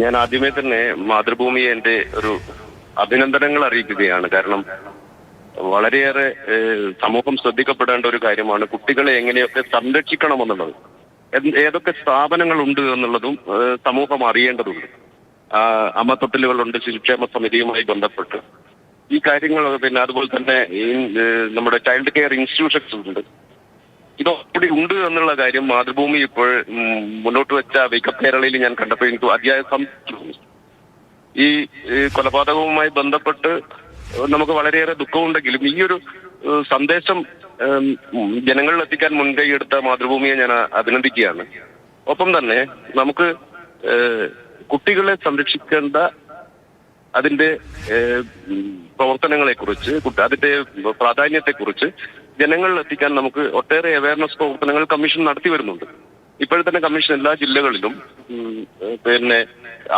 ഞാൻ ആദ്യമേ തന്നെ മാതൃഭൂമിയെ എന്റെ ഒരു അഭിനന്ദനങ്ങൾ അറിയിക്കുകയാണ്. കാരണം വളരെയേറെ സമൂഹം ശ്രദ്ധിക്കപ്പെടേണ്ട ഒരു കാര്യമാണ് കുട്ടികളെ എങ്ങനെയൊക്കെ സംരക്ഷിക്കണമെന്നുള്ളത്. ഏതൊക്കെ സ്ഥാപനങ്ങൾ ഉണ്ട് എന്നുള്ളതും സമൂഹം അറിയേണ്ടതുണ്ട്. അമ്മത്തൊട്ടിലുകളുണ്ട് ശിശുക്ഷേമ സമിതിയുമായി ബന്ധപ്പെട്ട്. ഈ കാര്യങ്ങൾ പിന്നെ അതുപോലെ തന്നെ നമ്മുടെ ചൈൽഡ് കെയർ ഇൻസ്റ്റിറ്റ്യൂഷൻസ് ഉണ്ട്. ഇതൊക്കെ ഉണ്ട് എന്നുള്ള കാര്യം മാതൃഭൂമി ഇപ്പോൾ മുന്നോട്ട് വെച്ച വേക്കപ്പ് കേരളയിൽ ഞാൻ കണ്ടപ്പോൾ എനിക്ക് അതിയായ സംശയം ഈ ഈ കൊലപാതകവുമായി ബന്ധപ്പെട്ട് നമുക്ക് വളരെയേറെ ദുഃഖമുണ്ടെങ്കിലും ഈ ഒരു സന്ദേശം ജനങ്ങളിൽ എത്തിക്കാൻ മുൻകൈ എടുത്ത മാതൃഭൂമിയെ ഞാൻ അഭിനന്ദിക്കുകയാണ്. ഒപ്പം തന്നെ നമുക്ക് കുട്ടികളെ സംരക്ഷിക്കേണ്ട അതിന്റെ പ്രവർത്തനങ്ങളെക്കുറിച്ച് അതിന്റെ പ്രാധാന്യത്തെക്കുറിച്ച് ജനങ്ങളിൽ എത്തിക്കാൻ നമുക്ക് ഒട്ടേറെ അവയർനെസ് പ്രവർത്തനങ്ങൾ കമ്മീഷൻ നടത്തി വരുന്നുണ്ട്. ഇപ്പോൾ തന്നെ കമ്മീഷൻ എല്ലാ ജില്ലകളിലും പിന്നെ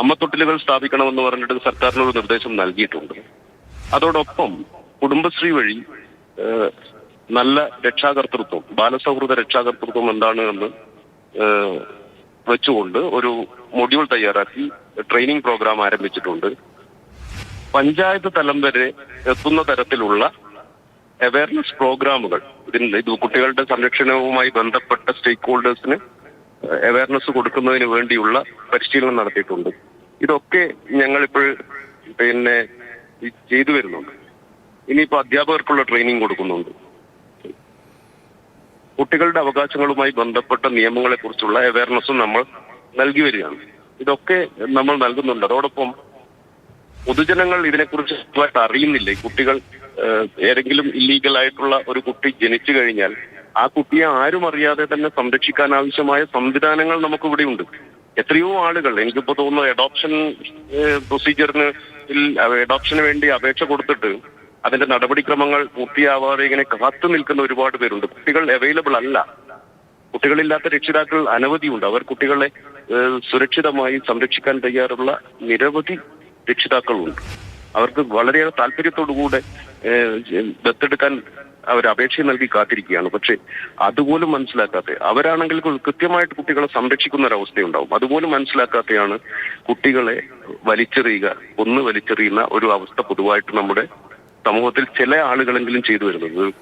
അമ്മത്തൊട്ടിലുകൾ സ്ഥാപിക്കണമെന്ന് പറഞ്ഞിട്ട് സർക്കാരിനൊരു നിർദ്ദേശം നൽകിയിട്ടുണ്ട്. അതോടൊപ്പം കുടുംബശ്രീ വഴി നല്ല രക്ഷാകർതൃത്വം ബാലസൗഹൃദ രക്ഷാകർതൃത്വം എന്താണ് എന്ന് വെച്ചുകൊണ്ട് ഒരു മൊഡ്യൂൾ തയ്യാറാക്കി ട്രെയിനിങ് പ്രോഗ്രാം ആരംഭിച്ചിട്ടുണ്ട്. പഞ്ചായത്ത് തലം വരെ എത്തുന്ന തരത്തിലുള്ള അവയർനെസ് പ്രോഗ്രാമുകൾ ഇതിന് ഇത് കുട്ടികളുടെ സംരക്ഷണവുമായി ബന്ധപ്പെട്ട സ്റ്റേക്ക് ഹോൾഡേഴ്സിന് അവയർനെസ് കൊടുക്കുന്നതിന് വേണ്ടിയുള്ള പരിശീലനം നടത്തിയിട്ടുണ്ട്. ഇതൊക്കെ ഞങ്ങളിപ്പോൾ പിന്നെ ചെയ്തു വരുന്നുണ്ട്. ഇനിയിപ്പോൾ അധ്യാപകർക്കുള്ള ട്രെയിനിങ് കൊടുക്കുന്നുണ്ട്. കുട്ടികളുടെ അവകാശങ്ങളുമായി ബന്ധപ്പെട്ട നിയമങ്ങളെക്കുറിച്ചുള്ള അവയർനെസ്സും നമ്മൾ നൽകി വരികയാണ്. ഇതൊക്കെ നമ്മൾ നൽകുന്നുണ്ട്. അതോടൊപ്പം പൊതുജനങ്ങൾ ഇതിനെക്കുറിച്ച് വ്യക്തമായിട്ട് അറിയുന്നില്ല. ഈ കുട്ടികൾ ഏതെങ്കിലും ഇല്ലീഗൽ ആയിട്ടുള്ള ഒരു കുട്ടി ജനിച്ചു കഴിഞ്ഞാൽ ആ കുട്ടിയെ ആരും അറിയാതെ തന്നെ സംരക്ഷിക്കാൻ ആവശ്യമായ സംവിധാനങ്ങൾ നമുക്ക് ഇവിടെ ഉണ്ട്. എത്രയോ ആളുകൾ എനിക്കിപ്പോ തോന്നുന്നു അഡോപ്ഷൻ പ്രൊസീജിയറിന് അഡോപ്ഷന് വേണ്ടി അപേക്ഷ കൊടുത്തിട്ട് അതിന്റെ നടപടിക്രമങ്ങൾ പൂർത്തിയാവാതെ ഇങ്ങനെ കാത്തു നിൽക്കുന്ന ഒരുപാട് പേരുണ്ട്. കുട്ടികൾ അവൈലബിൾ അല്ല. കുട്ടികളില്ലാത്ത രക്ഷിതാക്കൾ അനവധിയുണ്ട് അവർ കുട്ടികളെ സുരക്ഷിതമായി സംരക്ഷിക്കാൻ തയ്യാറുള്ള നിരവധി രക്ഷിതാക്കളുണ്ട്. അവർക്ക് വളരെയേറെ താല്പര്യത്തോടുകൂടെ ദത്തെടുക്കാൻ അവർ അപേക്ഷ നൽകി കാത്തിരിക്കുകയാണ്. പക്ഷെ അതുപോലും മനസ്സിലാക്കാത്ത അവരാണെങ്കിൽ കൃത്യമായിട്ട് കുട്ടികളെ സംരക്ഷിക്കുന്ന ഒരവസ്ഥയുണ്ടാവും അതുപോലും മനസ്സിലാക്കാതെയാണ് കുട്ടികളെ വലിച്ചെറിയുക ഒന്ന് വലിച്ചെറിയുന്ന ഒരു അവസ്ഥ പൊതുവായിട്ട് നമ്മുടെ സമൂഹത്തിൽ ചില ആളുകളെങ്കിലും ചെയ്തു വരുന്നത്.